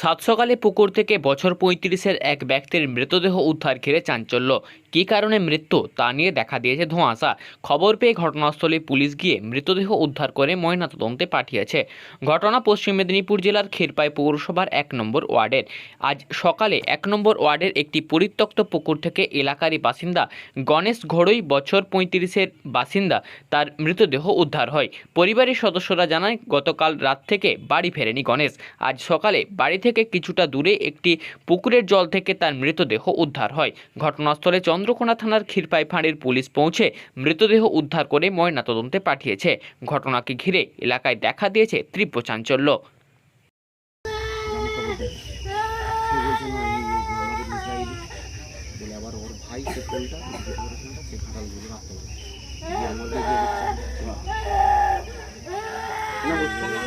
সাত সকালে পুকুর থেকে বছর পঁয়ত্রিশের এক ব্যক্তির মৃতদেহ উদ্ধার ঘিরে চাঞ্চল্য। কী কারণে মৃত্যু তা নিয়ে দেখা দিয়েছে ধোঁয়াশা। খবর পেয়ে ঘটনাস্থলে পুলিশ গিয়ে মৃতদেহ উদ্ধার করে ময়নাতদন্তে পাঠিয়েছে। ঘটনা পশ্চিম মেদিনীপুর জেলার ক্ষীরপাই পৌরসভার এক নম্বর ওয়ার্ডের। আজ সকালে এক নম্বর ওয়ার্ডের একটি পরিত্যক্ত পুকুর থেকে এলাকারই বাসিন্দা গণেশ ঘোড়ই বছর পঁয়ত্রিশের বাসিন্দা তার মৃতদেহ উদ্ধার হয়। পরিবারের সদস্যরা জানায়, গতকাল রাত থেকে বাড়ি ফেরেনি গণেশ। আজ সকালে বাড়ি কিছুটা দূরে একটি পুকুরের জল থেকে তার মৃতদেহ উদ্ধার হয়। ঘটনাস্থলে চন্দ্রকোনা থানার ক্ষীরপাই ফাঁড়ির পুলিশ পৌঁছে মৃতদেহ উদ্ধার করে ময়নাতদন্তে পাঠিয়েছে। ঘটনাকে ঘিরে এলাকায় দেখা দিয়েছে তীব্র চাঞ্চল্য।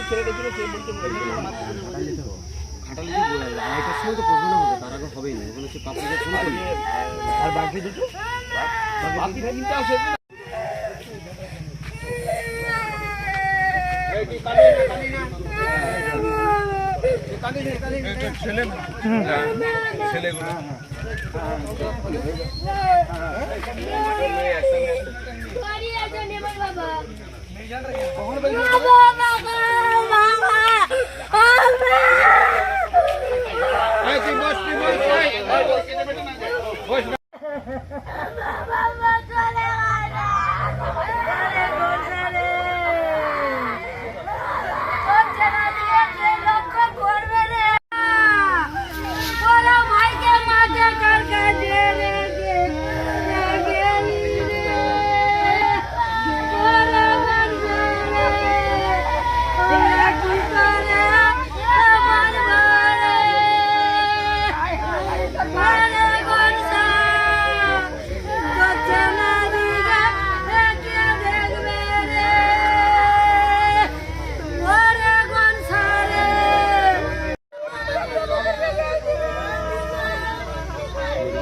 সে ঘাটাল আড়াইটার সময় তো হবে তার আগে হবেই না ওখানে সে পাপুকে ফোন করবে আর বাকি দুটো? বাকি তিনটা আছে। ছেলেগুলো।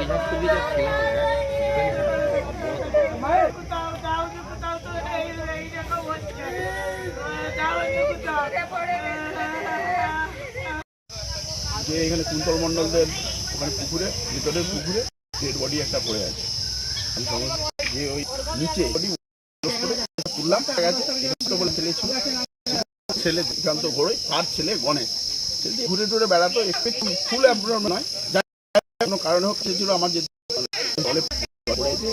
যে এখানে কুন্তল ওখানে পুকুরে ভিতরের পুকুরে ডেড বডি একটা পড়ে আছে আমি যে ওই নিচে তুললাম বলে ছেলে ছিল ছেলে দিকান্ত ঘোড়ে আর ছেলে গণেশ ঘুরে টুরে বেড়াতো একটু ফুল অ্যাব্রন নয় কোনো কারণে হোক সে ছিল আমার যে দলে পড়েছে